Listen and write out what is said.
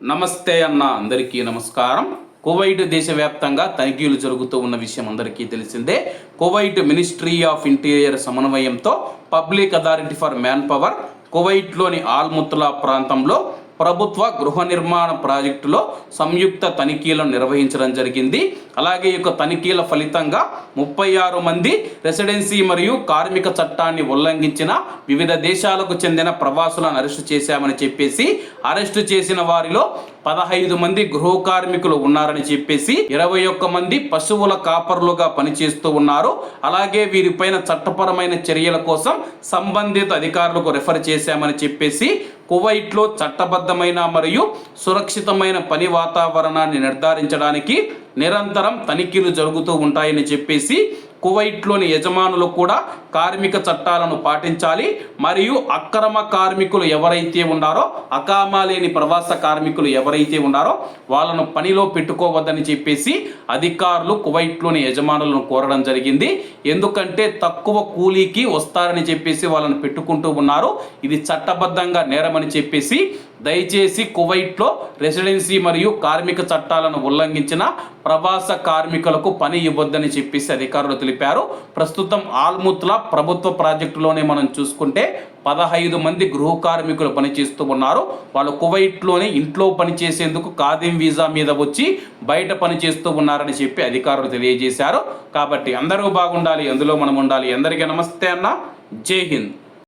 నమస్తే అన్న అందరికీ నమస్కారం. కువైట్ దేశవ్యాప్తంగా తనిఖీలు జరుగుతూ ఉన్న విషయం అందరికీ తెలిసిందే. కువైట్ మినిస్ట్రీ ఆఫ్ ఇంటీరియర్ సమన్వయంతో public authority for manpower కువైట్లోని ఆల్ముత్లా ప్రాంతంలో ప్రభుత్వ గృహ నిర్మాణ ప్రాజెక్టులో సంయుక్త తనిఖీలను నిర్వహించడం జరిగింది. అలాగే ఈ యొక్క తనిఖీల ఫలితంగా ముప్పై ఆరు మంది రెసిడెన్సీ మరియు కార్మిక చట్టాన్ని ఉల్లంఘించిన వివిధ దేశాలకు చెందిన ప్రవాసులను అరెస్టు చేశామని చెప్పేసి అరెస్టు చేసిన వారిలో పదహైదు మంది గృహ కార్మికులు ఉన్నారని చెప్పేసి ఇరవై ఒక్క మంది పశువుల కాపర్లుగా పనిచేస్తూ ఉన్నారు. అలాగే వీరిపైన చట్టపరమైన చర్యల కోసం సంబంధిత అధికారులకు రిఫర్ చేశామని చెప్పేసి కువైట్లో చట్టబద్ధమైన మరియు సురక్షితమైన పని వాతావరణాన్ని నిర్ధారించడానికి నిరంతరం తనిఖీలు జరుగుతూ ఉంటాయని చెప్పేసి కువైట్లోని యజమానులు కూడా కార్మిక చట్టాలను పాటించాలి. మరియు అక్రమ కార్మికులు ఎవరైతే ఉన్నారో అకామా లేని ప్రవాస కార్మికులు ఎవరైతే ఉన్నారో వాళ్ళను పనిలో పెట్టుకోవద్దని చెప్పేసి అధికారులు కువైట్లోని యజమానులను కోరడం జరిగింది. ఎందుకంటే తక్కువ కూలీకి వస్తారని చెప్పేసి వాళ్ళని పెట్టుకుంటూ ఉన్నారు. ఇది చట్టబద్ధంగా నేరమని చెప్పేసి దయచేసి కువైట్లో రెసిడెన్సీ మరియు కార్మిక చట్టాలను ఉల్లంఘించిన ప్రవాస కార్మికులకు పని ఇవ్వద్దని చెప్పేసి అధికారులు తెలిపారు. ప్రస్తుతం ఆల్ముత్లా ప్రభుత్వ ప్రాజెక్టులోనే మనం చూసుకుంటే పదహైదు మంది గృహ కార్మికులు పనిచేస్తూ ఉన్నారు. వాళ్ళు కువైట్లోనే ఇంట్లో పనిచేసేందుకు ఖాదీం వీసా మీద వచ్చి బయట పనిచేస్తూ ఉన్నారని చెప్పి అధికారులు తెలియజేశారు. కాబట్టి అందరూ బాగుండాలి అందులో మనం ఉండాలి. అందరికీ నమస్తే అన్న. జై హింద్.